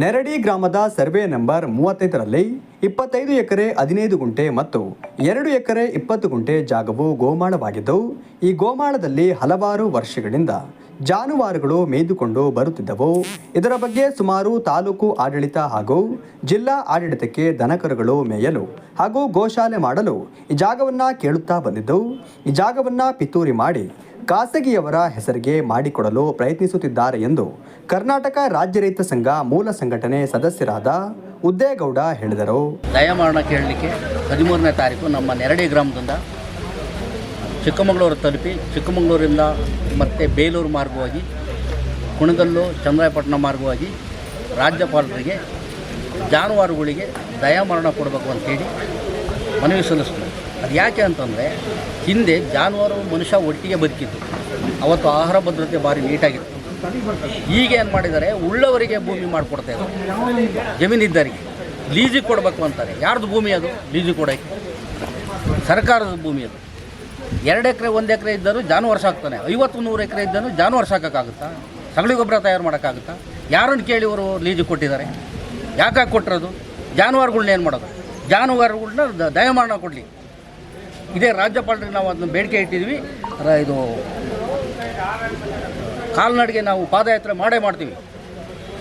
ನೆರಡಿ ಗ್ರಾಮದ survey number ಮೂವತ್ತೈದರಲ್ಲಿ ಇಪ್ಪತ್ತೈದು ಎಕರೆ ಹದಿನೈದು ಗುಂಟೆ ಮತ್ತು ಎರಡು ಎಕರೆ ಇಪ್ಪತ್ತು ಗುಂಟೆ ಜಾಗವು ಗೋಮಾಳವಾಗಿದ್ದು, ಈ ಗೋಮಾಳದಲ್ಲಿ ಹಲವಾರು ವರ್ಷಗಳಿಂದ ಜಾನುವಾರುಗಳು ಮೇಯ್ದುಕೊಂಡು ಬರುತ್ತಿದ್ದವು. ಇದರ ಬಗ್ಗೆ ಸುಮಾರು ತಾಲೂಕು ಆಡಳಿತ ಹಾಗೂ ಜಿಲ್ಲಾ ಆಡಳಿತಕ್ಕೆ ದನಕರುಗಳು ಮೇಯಲು ಹಾಗೂ ಗೋಶಾಲೆ ಮಾಡಲು ಈ ಜಾಗವನ್ನು ಕೇಳುತ್ತಾ ಬಂದಿದ್ದವು ಈ ಜಾಗವನ್ನು ಪಿತೂರಿ ಮಾಡಿ ಖಾಸಗಿಯವರ ಹೆಸರಿಗೆ ಮಾಡಿಕೊಡಲು ಪ್ರಯತ್ನಿಸುತ್ತಿದ್ದಾರೆ ಎಂದು ಕರ್ನಾಟಕ ರಾಜ್ಯ ರೈತ ಸಂಘ ಮೂಲ ಸಂಘಟನೆ ಸದಸ್ಯರಾದ ಉದ್ದೇಗೌಡ ಹೇಳಿದರು. ದಯಮಾರಣ ಕೇಳಲಿಕ್ಕೆ ಹದಿಮೂರನೇ ತಾರೀಕು ನಮ್ಮ ನೆರಡಿ ಗ್ರಾಮದಿಂದ ಚಿಕ್ಕಮಗಳೂರು ತಲುಪಿ ಚಿಕ್ಕಮಗಳೂರಿಂದ ಮತ್ತು ಬೇಲೂರು ಮಾರ್ಗವಾಗಿ ಕುಣಗಲ್ಲು ಚಂದ್ರಾಯಪಟ್ಟಣ ಮಾರ್ಗವಾಗಿ ರಾಜ್ಯಪಾಲರಿಗೆ, ಜಾನುವಾರುಗಳಿಗೆ ದಯಾಮರಣ ಕೊಡಬೇಕು ಅಂತೇಳಿ ಮನವಿ ಸಲ್ಲಿಸ್ತೀವಿ ಅದು ಯಾಕೆ ಅಂತಂದರೆ, ಹಿಂದೆ ಜಾನುವಾರು ಮನುಷ್ಯ ಒಟ್ಟಿಗೆ ಬದುಕಿತ್ತು ಅವತ್ತು ಆಹಾರ ಭದ್ರತೆ ಭಾರಿ ನೀಟಾಗಿತ್ತು ಈಗ ಏನು ಮಾಡಿದ್ದಾರೆ, ಉಳ್ಳವರಿಗೆ ಭೂಮಿ ಮಾಡಿಕೊಡ್ತಾ ಇದ್ದಾರೆ. ಜಮೀನಿದ್ದರಿಗೆ. ಲೀಜಿಗೆ ಕೊಡಬೇಕು ಅಂತಾರೆ. ಯಾರ್ದು ಭೂಮಿ ಅದು? ಲೀಜಿಗೆ ಕೊಡೋಕ್ಕೆ ಸರ್ಕಾರದ ಭೂಮಿ ಅದು. ಎರಡು ಎಕರೆ, ಒಂದು ಎಕರೆ ಇದ್ದರೂ ಜಾನುವಾರು ಸಾಕ್ತಾನೆ ಐವತ್ತು, ನೂರು ಎಕರೆ ಇದ್ದರೂ ಜಾನುವಾರು ಸಾಕೋಕ್ಕಾಗುತ್ತಾ ಸಗಳಿ ಗೊಬ್ಬರ ತಯಾರು ಮಾಡೋಕ್ಕಾಗುತ್ತಾ? ಯಾರನ್ನು ಕೇಳಿ ಅವರು ಲೀಜು ಕೊಟ್ಟಿದ್ದಾರೆ? ಯಾಕಾಗಿ ಕೊಟ್ಟಿರೋದು? ಜಾನುವಾರುಗಳ್ನ ಏನು ಮಾಡೋದು? ಜಾನುವಾರುಗಳನ್ನ ದ- ದಯಮಾನ ಕೊಡಲಿ. ಇದೇ ರಾಜ್ಯಪಾಲರಿಗೆ ನಾವು ಅದನ್ನ ಬೇಡಿಕೆ ಇಟ್ಟಿದ್ವಿ ಇದು ಕಾಲ್ನಡಿಗೆ ನಾವು ಪಾದಯಾತ್ರೆ ಮಾಡೇ ಮಾಡ್ತೀವಿ.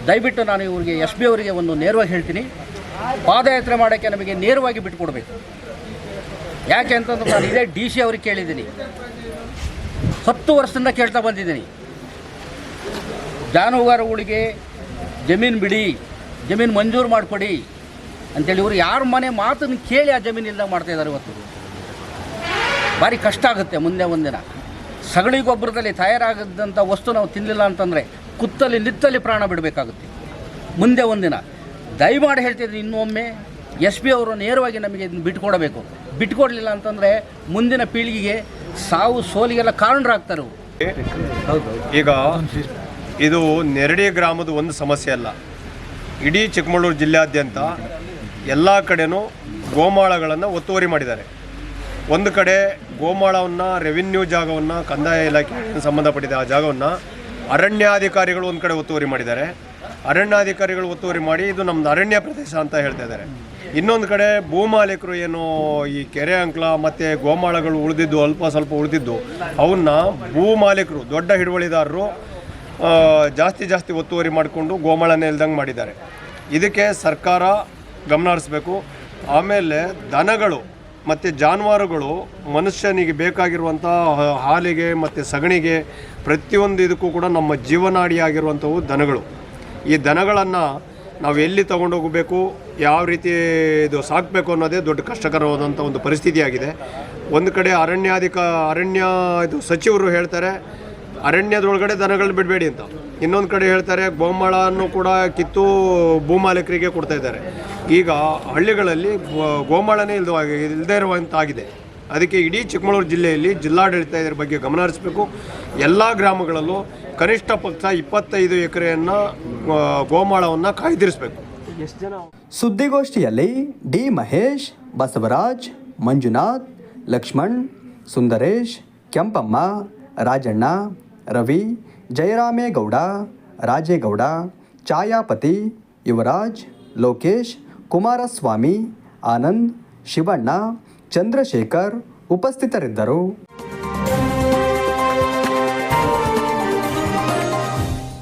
ದಯವಿಟ್ಟು ನಾನು ಇವರಿಗೆ, ಎಸ್ ಬಿ ಅವರಿಗೆ ಒಂದು ನೇರವಾಗಿ ಹೇಳ್ತೀನಿ. ಪಾದಯಾತ್ರೆ ಮಾಡೋಕ್ಕೆ ನಮಗೆ ನೇರವಾಗಿ ಬಿಟ್ಟುಕೊಡ್ಬೇಕು. ಯಾಕೆ ಅಂತಂದ್ರೆ ನಾನು ಇದೇ ಡಿ ಸಿ ಅವ್ರಿಗೆ ಕೇಳಿದ್ದೀನಿ. ಹತ್ತು ವರ್ಷದಿಂದ ಕೇಳ್ತಾ ಬಂದಿದ್ದೀನಿ. ಜಾನುವಾರುಗಳಿಗೆ ಜಮೀನು ಬಿಡಿ, ಜಮೀನು ಮಂಜೂರು ಮಾಡಿಕೊಡಿ ಅಂತೇಳಿ ಇವರು ಯಾರ ಮನೆ ಮಾತನ್ನು ಕೇಳಿ ಆ ಜಮೀನು ಮಾಡ್ತಾ ಇದ್ದಾರೆ ಇವತ್ತು. ಭಾರಿ ಕಷ್ಟ ಆಗುತ್ತೆ ಮುಂದೆ ಒಂದಿನ. ಸಗಳಿ ಗೊಬ್ಬರದಲ್ಲಿ ತಯಾರಾಗದಂಥ ವಸ್ತು ನಾವು ತಿನ್ನಲಿಲ್ಲ ಅಂತಂದರೆ ಕುತ್ತಲ್ಲಿ ನಿತ್ತಲ್ಲಿ ಪ್ರಾಣ ಬಿಡಬೇಕಾಗುತ್ತೆ. ಮುಂದೆ ಒಂದಿನ. ದಯಮಾಡಿ ಹೇಳ್ತಿದ್ದೀನಿ ಇನ್ನೊಮ್ಮೆ ಎಸ್ ಪಿ ಅವರು ನೇರವಾಗಿ ನಮಗೆ ಇದನ್ನ ಬಿಟ್ಕೊಡಬೇಕು ಬಿಟ್ಕೊಡಲಿಲ್ಲ ಅಂತಂದರೆ ಮುಂದಿನ ಪೀಳಿಗೆಗೆ ಸಾವು ಸೋಲಿಗೆಲ್ಲ ಕಾರಣರಾಗ್ತಾರೆ. ಈಗ ಇದು ನೆರಡಿ ಗ್ರಾಮದ ಒಂದು ಸಮಸ್ಯೆ ಅಲ್ಲ. ಇಡೀ ಚಿಕ್ಕಮಗಳೂರು ಜಿಲ್ಲೆಯಾದ್ಯಂತ ಎಲ್ಲ ಕಡೆನೂ ಗೋಮಾಳಗಳನ್ನು ಒತ್ತುವರಿ ಮಾಡಿದ್ದಾರೆ. ಒಂದು ಕಡೆ ಗೋಮಾಳವನ್ನು ರೆವಿನ್ಯೂ ಜಾಗವನ್ನು ಕಂದಾಯ ಇಲಾಖೆ ಸಂಬಂಧಪಟ್ಟಿದೆ ಆ ಜಾಗವನ್ನು ಅರಣ್ಯಾಧಿಕಾರಿಗಳು ಒಂದು ಕಡೆ ಒತ್ತುವರಿ ಮಾಡಿದ್ದಾರೆ. ಅರಣ್ಯಾಧಿಕಾರಿಗಳು ಒತ್ತುವರಿ ಮಾಡಿ ಇದು ನಮ್ಮದು ಅರಣ್ಯ ಪ್ರದೇಶ ಅಂತ ಹೇಳ್ತಾ ಇದ್ದಾರೆ. ಇನ್ನೊಂದು ಕಡೆ ಭೂಮಾಲೀಕರು ಏನು ಈ ಕೆರೆ ಅಂಕ್ಲ ಮತ್ತು ಗೋಮಾಳಗಳು ಉಳಿದಿದ್ದು, ಅಲ್ಪ ಸ್ವಲ್ಪ ಉಳಿದಿದ್ದು ಅವನ್ನ ಭೂಮಾಲೀಕರು ದೊಡ್ಡ ಹಿಡುವಳಿದಾರರು ಜಾಸ್ತಿ ಜಾಸ್ತಿ ಒತ್ತುವರಿ ಮಾಡಿಕೊಂಡು ಗೋಮಾಳನೇ ಇಲ್ದಂಗೆ ಮಾಡಿದ್ದಾರೆ. ಇದಕ್ಕೆ ಸರ್ಕಾರ ಗಮನ ಹರಿಸ್ಬೇಕು. ಆಮೇಲೆ ದನಗಳು ಮತ್ತು ಜಾನುವಾರುಗಳು ಮನುಷ್ಯನಿಗೆ ಬೇಕಾಗಿರುವಂಥ ಹಾಲಿಗೆ ಮತ್ತು ಸಗಣಿಗೆ ಪ್ರತಿಯೊಂದು ಇದಕ್ಕೂ ಕೂಡ ನಮ್ಮ ಜೀವನಾಡಿಯಾಗಿರುವಂಥವು ದನಗಳು. ಈ ದನಗಳನ್ನು ನಾವು ಎಲ್ಲಿ ತಗೊಂಡೋಗಬೇಕು ಯಾವ ರೀತಿ ಇದು ಸಾಕಬೇಕು ಅನ್ನೋದೇ ದೊಡ್ಡ ಕಷ್ಟಕರವಾದಂಥ ಒಂದು ಪರಿಸ್ಥಿತಿಯಾಗಿದೆ. ಒಂದು ಕಡೆ ಅರಣ್ಯಾಧಿಕ, ಅರಣ್ಯ ಇದು ಸಚಿವರು ಹೇಳ್ತಾರೆ, ಅರಣ್ಯದೊಳಗಡೆ ದನಗಳನ್ನ ಬಿಡಬೇಡಿ ಅಂತ. ಇನ್ನೊಂದು ಕಡೆ ಹೇಳ್ತಾರೆ ಗೋಮಾಳನ್ನು ಕೂಡ ಕಿತ್ತು ಭೂಮಾಲೀಕರಿಗೆ ಕೊಡ್ತಾ ಇದ್ದಾರೆ. ಈಗ ಹಳ್ಳಿಗಳಲ್ಲಿ ಗೋಮಾಳನೇ ಇಲ್ದ ಇಲ್ಲದೇ ಇರುವಂತಾಗಿದೆ. ಅದಕ್ಕೆ ಇಡೀ ಚಿಕ್ಕಮಗಳೂರು ಜಿಲ್ಲೆಯಲ್ಲಿ ಜಿಲ್ಲಾಡಳಿತ ಇದರ ಬಗ್ಗೆ ಗಮನ ಹರಿಸಬೇಕು. ಎಲ್ಲ ಗ್ರಾಮಗಳಲ್ಲೂ ಕನಿಷ್ಠ ಪಕ್ಷ ಇಪ್ಪತ್ತೈದು ಎಕರೆಯನ್ನು ಗೋಮಾಳವನ್ನು ಕಾಯ್ದಿರಿಸಬೇಕು. ಸುದ್ದಿಗೋಷ್ಠಿಯಲ್ಲಿ ಡಿ ಮಹೇಶ್, ಬಸವರಾಜ್, ಮಂಜುನಾಥ್, ಲಕ್ಷ್ಮಣ್, ಸುಂದರೇಶ್, ಕೆಂಪಮ್ಮ, ರಾಜಣ್ಣ, ರವಿ, ಜಯರಾಮೇಗೌಡ, ರಾಜೇಗೌಡ, ಛಾಯಾಪತಿ, ಯುವರಾಜ್, ಲೋಕೇಶ್, ಕುಮಾರಸ್ವಾಮಿ, ಆನಂದ್, ಶಿವಣ್ಣ ಚಂದ್ರಶೇಖರ್ ಉಪಸ್ಥಿತರಿದ್ದರು.